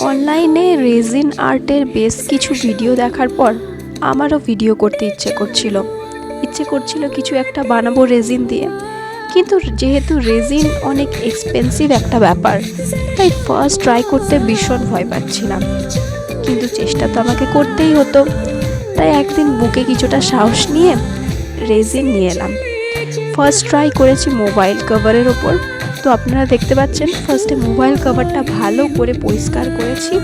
অনলাইনে রেজিন আর্টের বেশ কিছু ভিডিও দেখার পর আমারও ভিডিও করতে ইচ্ছে করছিল। ইচ্ছে করছিল কিছু একটা বানাবো রেজিন দিয়ে। কিন্তু যেহেতু রেজিন অনেক এক্সপেন্সিভ একটা ব্যাপার, তাই ফার্স্ট ট্রাই করতে ভীষণ ভয় পাচ্ছিলাম। কিন্তু চেষ্টা তো আমাকে করতেই হতো। তাই একদিন বুকে কিছুটা সাহস নিয়ে রেজিন নিয়ে এলাম। ফার্স্ট ট্রাই করেছি মোবাইল কভারের ওপর। তো আপনারা দেখতে পাচ্ছেন ফার্স্টে মোবাইল কভারটা ভালো করে পরিষ্কার করেছি।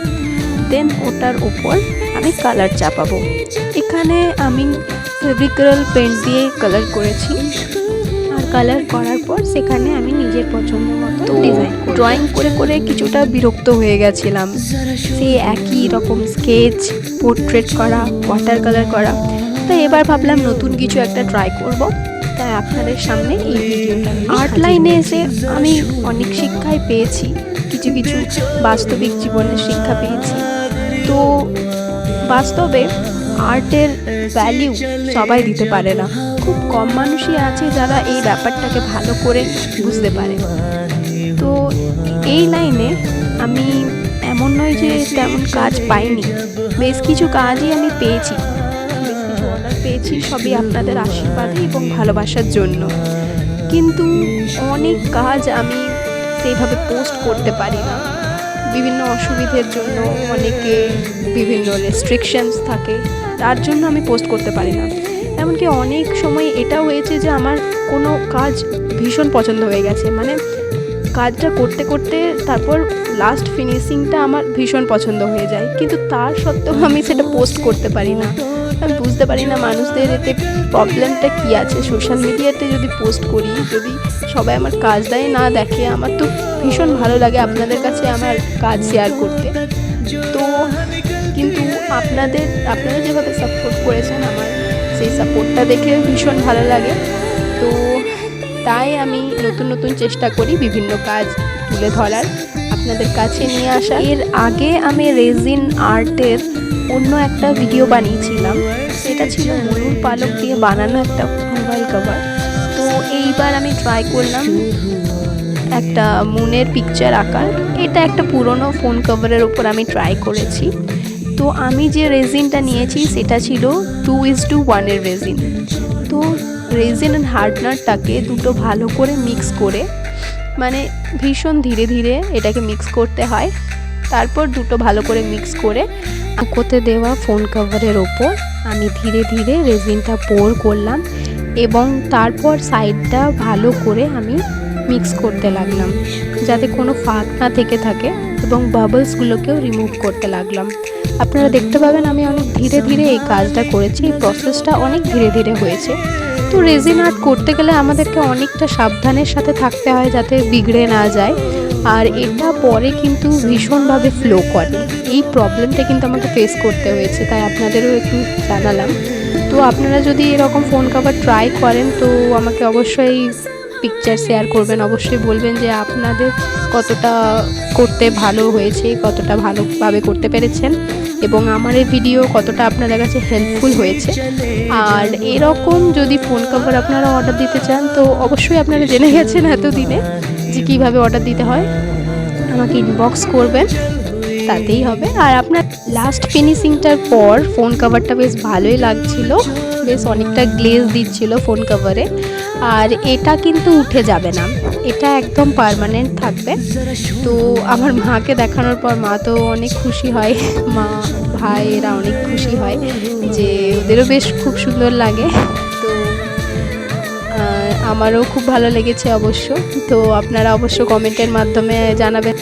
দেন ওটার ওপর আমি কালার চাপাবো। এখানে আমি ফেব্রিক্রাল পেন্ট দিয়ে কালার করেছি। আর কালার করার পর সেখানে আমি নিজের পছন্দ মতো ডিজাইন ড্রয়িং করে করে কিছুটা বিরক্ত হয়ে গেছিলাম। সে একই রকম স্কেচ পোর্ট্রেট করা ওয়াটার কালার করা। তো এবার ভাবলাম নতুন কিছু একটা ট্রাই করব। তাই আপনাদের সামনে এই আর্ট লাইনে এসে আমি অনেক শিক্ষাই পেয়েছি, কিছু কিছু বাস্তবিক জীবনের শিক্ষা পেয়েছি। তো বাস্তবে আর্টের ভ্যালিউ সবাই দিতে পারে না। খুব কম মানুষই আছে যারা এই ব্যাপারটাকে ভালো করে বুঝতে পারে। তো এই লাইনে আমি এমন নয় যে তেমন কাজ পাইনি। বেশ কিছু কাজই আমি পেয়েছি। পেয়েছি সবই আপনাদের আশীর্বাদে এবং ভালোবাসার জন্য। কিন্তু অনেক কাজ আমি সেইভাবে পোস্ট করতে পারি না। বিভিন্ন অসুবিধের জন্য অনেকে বিভিন্ন রেস্ট্রিকশনস থাকে, তার জন্য আমি পোস্ট করতে পারি না। এমনকি অনেক সময় এটা হয়েছে যে আমার কোনো কাজ ভীষণ পছন্দ হয়ে গেছে। মানে কাজটা করতে করতে তারপর লাস্ট ফিনিশিংটা আমার ভীষণ পছন্দ হয়ে যায়। কিন্তু তার সত্ত্বেও আমি সেটা পোস্ট করতে পারি না। আমি বুঝতে পারি না মানুষদের এতে প্রবলেমটা কী আছে। সোশ্যাল মিডিয়াতে যদি পোস্ট করি, যদি সবাই আমার কাজ কাজটাই না দেখে, আমার তো ভীষণ ভালো লাগে আপনাদের কাছে আমার কাজ শেয়ার করতে। তো কিন্তু আপনাদের, আপনারা যেভাবে সাপোর্ট করেছেন, আমার সেই সাপোর্টটা দেখে ভীষণ ভালো লাগে। তো তাই আমি নতুন নতুন চেষ্টা করি বিভিন্ন কাজ তুলে ধরার। আপনাদের কাছে নিয়ে আসা। এর আগে আমি রেজিন আর্টের অন্য একটা ভিডিও বানিয়েছিলাম। সেটা ছিল ময়ূর পালক দিয়ে বানানো একটা মোবাইল কভার তো এইবার আমি ট্রাই করলাম একটা মুনের পিকচার আঁকার। এটা একটা পুরনো ফোন কভারের ওপর আমি ট্রাই করেছি। তো আমি যে রেজিনটা নিয়েছি, সেটা ছিল টু ইজ টু ওয়ানের রেজিন। তো রেজিন অ্যান্ড হার্ডনারটাকে দুটো ভালো করে মিক্স করে মানে ভীষণ ধীরে ধীরে এটাকে মিক্স করতে হয়। তারপর দুটো ভালো করে মিক্স করে কোতে দেওয়া ফোন কভারের ওপর আমি ধীরে ধীরে রেজিনটা পোর করলাম এবং তারপর সাইডটা ভালো করে আমি মিক্স করতে লাগলাম, যাতে কোনো ফাঁক না থেকে থাকে এবং বাবলসগুলোকেও রিমুভ করতে লাগলাম। আপনারা দেখতে পাবেন আমি অনেক ধীরে ধীরে এই কাজটা করেছি, এই প্রসেসটা অনেক ধীরে ধীরে হয়েছে। তো রেজিন আর্ট করতে গেলে আমাদেরকে অনেকটা সাবধানের সাথে থাকতে হয় যাতে বিগড়ে না যায়। আর এটা পরে কিন্তু ভীষণভাবে ফ্লো করে। এই প্রবলেমটা কিন্তু আমাকে ফেস করতে হয়েছে, তাই আপনাদেরও একটু জানালাম। তো আপনারা যদি এরকম ফোন কভার ট্রাই করেন, তো আমাকে অবশ্যই পিকচার শেয়ার করবেন, অবশ্যই বলবেন যে আপনাদের কতটা করতে ভালো হয়েছে, কতটা ভালোভাবে করতে পেরেছেন এবং আমার এই ভিডিও কতটা আপনাদের কাছে হেল্পফুল হয়েছে। আর এরকম যদি ফোন কভার আপনারা অর্ডার দিতে চান, তো অবশ্যই আপনারা জেনে গেছেন এতদিনে যে কীভাবে অর্ডার দিতে হয়। আমাকে ইনবক্স করবেন, তাতেই হবে। আর আপনার লাস্ট ফিনিশিংটার পর ফোন কভারটা বেশ ভালোই লাগছিল, বেশ অনেকটা গ্লেজ দিচ্ছিল ফোন কভারে আর এটা কিন্তু উঠে যাবে না। এটা একদম পারমানেন্ট থাকবে। তো আমার মাকে দেখানোর পর মা তো অনেক খুশি হয়। মা, ভাই এরা অনেক খুশি হয় যে ওদেরও বেশ খুব সুন্দর লাগে। তো আমারও খুব ভালো লেগেছে অবশ্য। তো আপনারা অবশ্য কমেন্টের মাধ্যমে জানাবেন।